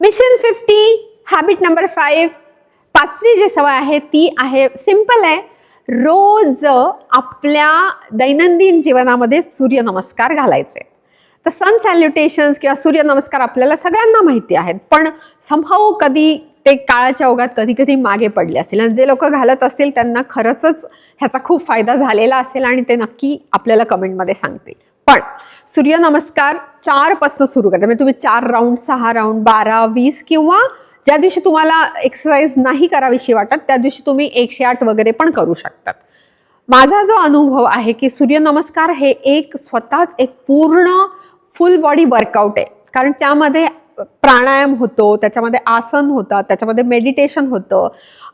Mission fifty habit number five पाचवी जी सवय आहे ती आहे सिंपल आहे. रोज आपल्या दैनंदिन जीवनामध्ये सूर्यनमस्कार घालायचे. तर सन सॅल्युटेशन्स किंवा सूर्यनमस्कार आपल्याला सगळ्यांना माहिती आहेत. पण संभाव कधी ते काळाच्या ओघात कधी कधी मागे पडले असेल. आणि जे लोक घालत असतील त्यांना खरंच ह्याचा खूप फायदा झालेला असेल आणि ते नक्की आपल्याला कमेंटमध्ये सांगतील. पण सूर्यनमस्कार चारपासून सुरू करते. म्हणजे तुम्ही चार राऊंड सहा राऊंड बारा वीस किंवा ज्या दिवशी तुम्हाला एक्सरसाइज नाही करावीशी वाटत त्या दिवशी तुम्ही एकशे आठ वगैरे पण करू शकतात. माझा जो अनुभव आहे की सूर्यनमस्कार हे एक स्वतःच एक पूर्ण फुल बॉडी वर्कआउट आहे. कारण त्यामध्ये प्राणायाम होतो त्याच्यामध्ये आसन होतात त्याच्यामध्ये मेडिटेशन होतं.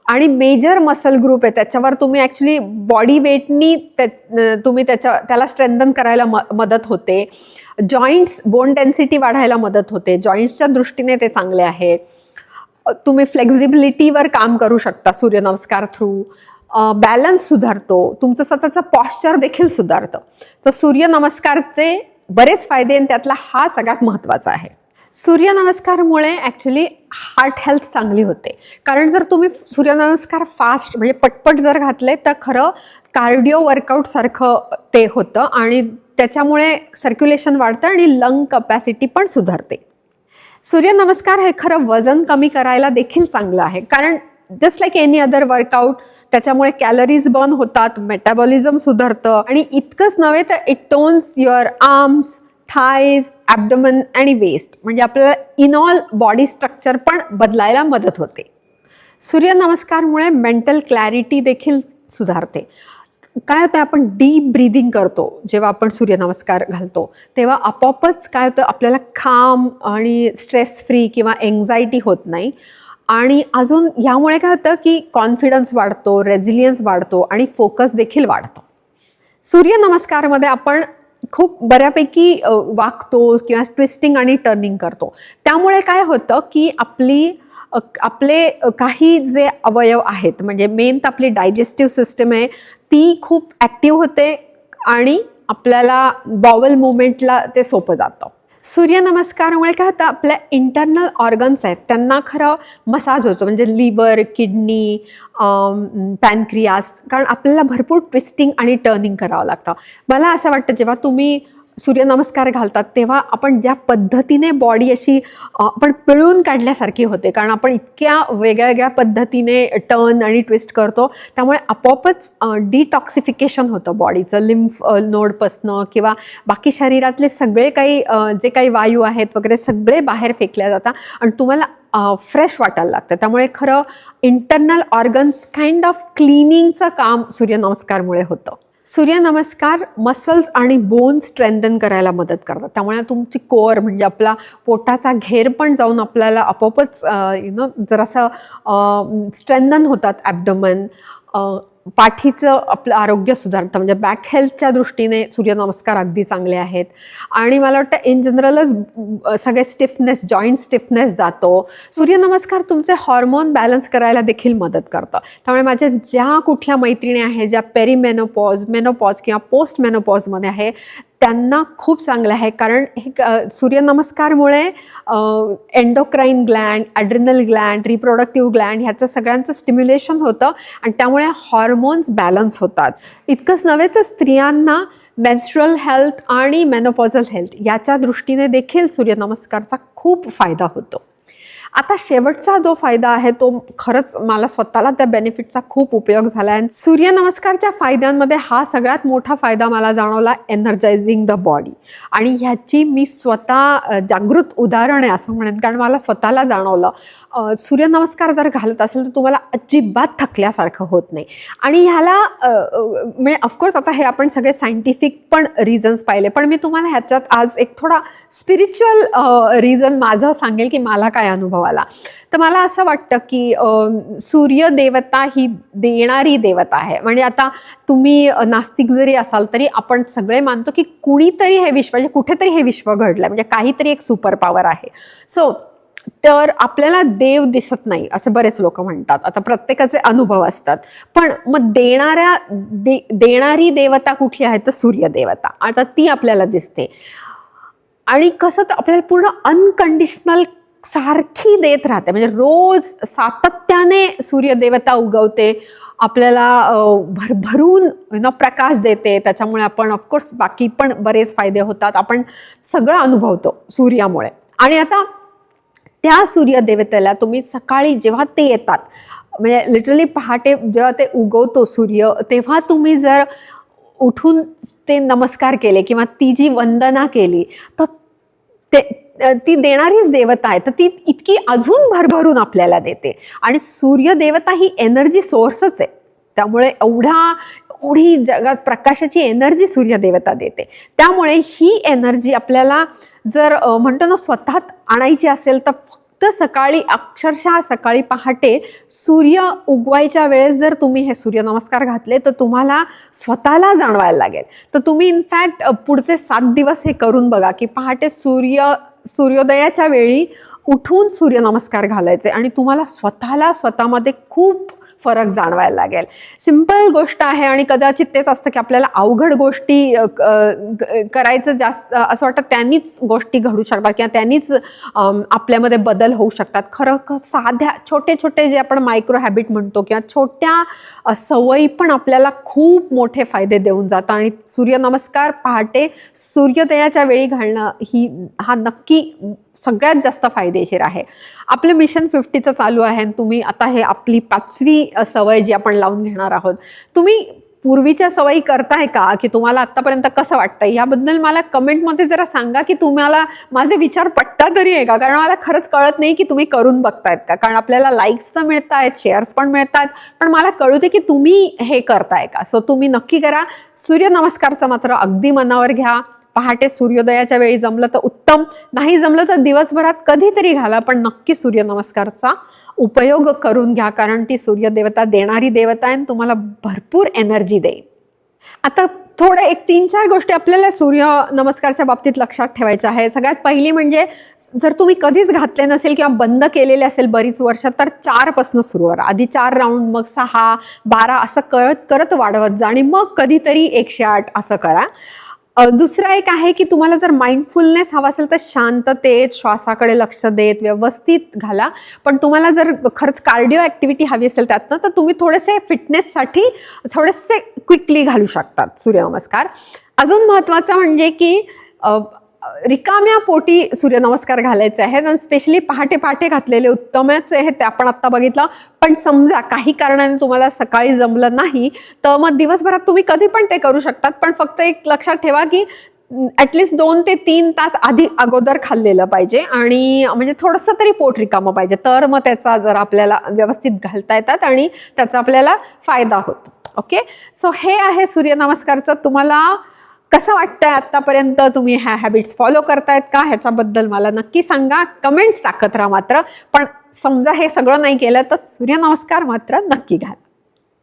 आणि मेजर मसल ग्रुप आहे. त्याच्यावर तुम्ही ॲक्च्युली बॉडी वेटनी त्या तुम्ही त्याच्या त्याला स्ट्रेंथन करायला म मदत होते. जॉईंट्स बोन डेन्सिटी वाढायला मदत होते. जॉईंट्सच्या दृष्टीने ते चांगले आहे. तुम्ही फ्लेक्झिबिलिटीवर काम करू शकता सूर्यनमस्कार थ्रू बॅलन्स सुधारतो. तुमचं स्वतःचं पॉश्चर देखील सुधारतं. तर सूर्यनमस्कारचे बरेच फायदे आणि त्यातला हा सगळ्यात महत्त्वाचा आहे. सूर्यनमस्कारमुळे ॲक्च्युली हार्ट हेल्थ चांगली होते. कारण जर तुम्ही सूर्यनमस्कार फास्ट म्हणजे पटपट जर घातले तर खरं कार्डिओ वर्कआउटसारखं ते होतं आणि त्याच्यामुळे सर्क्युलेशन वाढतं आणि लंग कपॅसिटी पण सुधारते. सूर्यनमस्कार हे खरं वजन कमी करायला देखील चांगलं आहे. कारण just like any other workout त्याच्यामुळे कॅलरीज बर्न होतात मेटाबॉलिझम सुधारतं आणि इतकंच नव्हे तर it tones your arms thighs abdomen आणि वेस्ट म्हणजे आपल्याला इनऑल बॉडी स्ट्रक्चर पण बदलायला मदत होते. सूर्यनमस्कारमुळे मेंटल क्लॅरिटी देखील सुधारते. काय होतं आपण डीप ब्रीदिंग करतो जेव्हा आपण सूर्यनमस्कार घालतो तेव्हा आपोआपच काय होतं आपल्याला खाम आणि स्ट्रेस फ्री किंवा एन्झायटी होत नाही. आणि अजून यामुळे काय होतं की कॉन्फिडन्स वाढतो रेझिलियन्स वाढतो आणि फोकस देखील वाढतो. सूर्यनमस्कारमध्ये आपण खूप बऱ्यापैकी वागतो किंवा ट्विस्टिंग आणि टर्निंग करतो. त्यामुळे काय होतं की आपली आपले काही जे अवयव आहेत म्हणजे मेन तर आपली डायजेस्टिव्ह सिस्टम आहे ती खूप ॲक्टिव्ह होते आणि आपल्याला बॉवल मुवमेंटला ते सोपं जातं. सूर्यनमस्कारामुळे काय होतं आपल्या इंटरनल ऑर्गन्स आहेत. त्यांना खरं मसाज होतो. म्हणजे लिव्हर किडनी पॅनक्रियास कारण आपल्याला भरपूर ट्विस्टिंग आणि टर्निंग करावं लागतं. मला असं वाटतं जेव्हा तुम्ही सूर्यनमस्कार घालतात तेव्हा आपण ज्या पद्धतीने बॉडी अशी आपण पिळून काढल्यासारखी होते. कारण आपण इतक्या वेगळ्या वेगळ्या पद्धतीने टर्न आणि ट्विस्ट करतो त्यामुळे आपोआपच डिटॉक्सिफिकेशन होतं बॉडीचं लिम्फ नोडपासनं किंवा बाकी शरीरातले सगळे काही जे काही वायू आहेत वगैरे सगळे बाहेर फेकल्या जातात आणि तुम्हाला फ्रेश वाटायला लागतं. त्यामुळे खरं इंटरनल ऑर्गन्स काइंड ऑफ क्लिनिंगचं काम सूर्यनमस्कारमुळे होतं. सूर्यनमस्कार मसल्स आणि बोन स्ट्रेंथन करायला मदत करतात. त्यामुळे तुमची कोअर म्हणजे आपला पोटाचा घेर पण जाऊन आपल्याला आपोआपच यु नो जरासा स्ट्रेंथन होतात ॲबडमन पाठीचं आपलं आरोग्य सुधारतं. म्हणजे बॅक हेल्थच्या दृष्टीने सूर्यनमस्कार अगदी चांगले आहेत. आणि मला वाटतं इन जनरलच सगळे स्टिफनेस जॉईंट स्टिफनेस जातो. सूर्यनमस्कार तुमचे हॉर्मोन बॅलन्स करायला देखील मदत करतं. त्यामुळे माझ्या ज्या कुठल्या मैत्रिणी आहेत ज्या पेरीमेनोपॉज मेनोपॉज किंवा पोस्ट मेनोपॉजमध्ये आहे त्यांना खूप चांगलं आहे. कारण हे क- सूर्यनमस्कारमुळे endocrine gland adrenal gland reproductive gland ह्याचं सगळ्यांचं स्टिम्युलेशन होतं. आणि त्यामुळे हार्मोन्स बॅलन्स होतात. इतकंच नव्हे तर स्त्रियांना मेन्स्ट्रल हेल्थ आणि मेनोपॉझल हेल्थ याच्या दृष्टीने देखील सूर्यनमस्कारचा खूप फायदा होतो. आता शेवटचा जो फायदा आहे तो खरंच मला स्वतःला त्या बेनिफिटचा खूप उपयोग झाला आहे सूर्यनमस्कारच्या फायद्यांमध्ये हा सगळ्यात मोठा फायदा मला जाणवला एनर्जायझिंग द बॉडी आणि ह्याची मी स्वतः जागृत उदाहरण आहे असं म्हणेन कारण मला स्वतःला जाणवलं. सूर्यनमस्कार जर घालत असेल तर तुम्हाला अजिबात थकल्यासारखं होत नाही. आणि ह्याला म्हणजे ऑफकोर्स आता हे आपण सगळे सायंटिफिक पण रिझन्स पाहिले पण मी तुम्हाला ह्याच्यात आज एक थोडा स्पिरिच्युअल रिझन माझं सांगेल की मला काय अनुभव अनुभवाला तर मला असं वाटतं की सूर्य देवता ही देणारी देवता आहे. म्हणजे आता तुम्ही नास्तिक जरी असाल तरी आपण सगळे मानतो की कुणीतरी हे विश्व म्हणजे कुठेतरी हे विश्व घडलं म्हणजे काहीतरी एक सुपर पॉवर आहे. सो तर आपल्याला देव दिसत नाही असे बरेच लोक म्हणतात. आता प्रत्येकाचे अनुभव असतात. पण मग देणाऱ्या दे देणारी देवता कुठली आहे? तर सूर्यदेवता आता ती आपल्याला दिसते. आणि कसं तर आपल्याला पूर्ण अनकंडिशनल सारखी देत राहते. म्हणजे रोज सातत्याने सूर्यदेवता उगवते आपल्याला भरभरून न प्रकाश देते. त्याच्यामुळे आपण ऑफकोर्स बाकी पण बरेच फायदे होतात. आपण सगळं अनुभवतो सूर्यामुळे. आणि आता त्या सूर्यदेवतेला तुम्ही सकाळी जेव्हा ते येतात म्हणजे लिटरली पहाटे जेव्हा ते उगवतो सूर्य तेव्हा तुम्ही जर उठून ते नमस्कार केले किंवा ती जी वंदना केली तर ते ती देणारीच देवता आहे. तर ती इतकी अजून भरभरून आपल्याला देते. आणि सूर्यदेवता ही एनर्जी सोर्सच आहे. त्यामुळे एवढा एवढी जगात प्रकाशाची एनर्जी सूर्यदेवता देते. त्यामुळे ही एनर्जी आपल्याला जर म्हणतो ना स्वतःत आणायची असेल तर फक्त सकाळी अक्षरशः सकाळी पहाटे सूर्य उगवायच्या वेळेस जर तुम्ही हे सूर्यनमस्कार घातले तर तुम्हाला स्वतःला जाणवायला लागेल. तर तुम्ही इनफॅक्ट पुढचे सात दिवस हे करून बघा की पहाटे सूर्य सूर्योदयाच्या वेळी उठून सूर्यनमस्कार घालायचे आणि तुम्हाला स्वतःला स्वतःमध्ये खूप फरक जाणवायला लागेल. सिंपल गोष्ट आहे आणि कदाचित तेच असतं की आपल्याला अवघड गोष्टी क- करायचं जास्त असं वाटतं त्यांनीच गोष्टी घडू शकतात किंवा त्यांनीच आपल्यामध्ये बदल होऊ शकतात. खरं साध्या छोटे छोटे जे आपण मायक्रो हॅबिट म्हणतो किंवा छोट्या सवयी पण आपल्याला खूप मोठे फायदे देऊन जातात. आणि सूर्यनमस्कार पहाटे सूर्योदयाच्या वेळी घालणं ही हा नक्की सगळ्यात जास्त फायदेशीर आहे. आपलं मिशन फिफ्टीचं चालू आहे आणि तुम्ही आता हे आपली पाचवी सवय जी आपण लावून घेणार आहोत तुम्ही पूर्वीच्या सवयी करताय का? की तुम्हाला आत्तापर्यंत कसं वाटतं याबद्दल मला कमेंटमध्ये जरा सांगा की तुम्हाला माझे विचार पट्टा तरी आहे का? कारण मला खरंच कळत नाही की तुम्ही करून बघतायत का? कारण आपल्याला लाईक्स तर मिळत आहेत शेअर्स पण मिळतात पण मला कळू दे की तुम्ही हे करताय का? सो तुम्ही नक्की करा. सूर्यनमस्कारचं मात्र अगदी मनावर घ्या. पहाटे सूर्योदयाच्या वेळी जमलं तर उत्तम. नाही जमलं तर दिवसभरात कधीतरी घाला पण नक्की सूर्यनमस्कारचा उपयोग करून घ्या कारण ती सूर्यदेवता देणारी देवता आहे आणि तुम्हाला भरपूर एनर्जी देईल. आता थोडं एक तीन चार गोष्टी आपल्याला सूर्य नमस्कारच्या बाबतीत लक्षात ठेवायच्या आहे सगळ्यात पहिली म्हणजे जर तुम्ही कधीच घातले नसेल किंवा बंद केलेले असेल बरीच वर्ष तर चारपासून सुरू करा. आधी चार राऊंड मग सहा बारा असं करत करत वाढवत जा आणि मग कधीतरी एकशे आठ असं करा. दुसरं एक आहे की तुम्हाला जर माइंडफुलनेस हवा असेल तर शांततेत श्वासाकडे लक्ष देत व्यवस्थित घाला. पण तुम्हाला जर खरंच कार्डिओ ॲक्टिव्हिटी हवी असेल त्यातनं तर तुम्ही थोडेसे फिटनेससाठी थोडेसे क्विकली घालू शकतात सूर्यनमस्कार. अजून महत्त्वाचं म्हणजे की रिकाम्या पोटी सूर्यनमस्कार घालायचे आहेत आणि स्पेशली पहाटे पहाटे घातलेले उत्तमच आहे ते आपण आत्ता बघितलं. पण समजा काही कारणाने तुम्हाला सकाळी जमलं नाही तर मग दिवसभरात तुम्ही कधी पण ते करू शकतात. पण फक्त एक लक्षात ठेवा की ॲटलिस्ट दोन ते तीन तास आधी अगोदर खाल्लेलं पाहिजे आणि म्हणजे थोडंसं तरी पोट रिकामं पाहिजे. तर मग त्याचा जर आपल्याला व्यवस्थित घालता येतात आणि त्याचा आपल्याला फायदा होतो. ओके सो हे आहे सूर्यनमस्कारचं तुम्हाला कसं वाटतंय आत्तापर्यंत? तुम्ही ह्या हॅबिट्स फॉलो करतायत का? ह्याच्याबद्दल मला नक्की सांगा. कमेंट्स टाकत राहा मात्र. पण समजा हे सगळं नाही केलं तर सूर्यनमस्कार मात्र नक्की घाल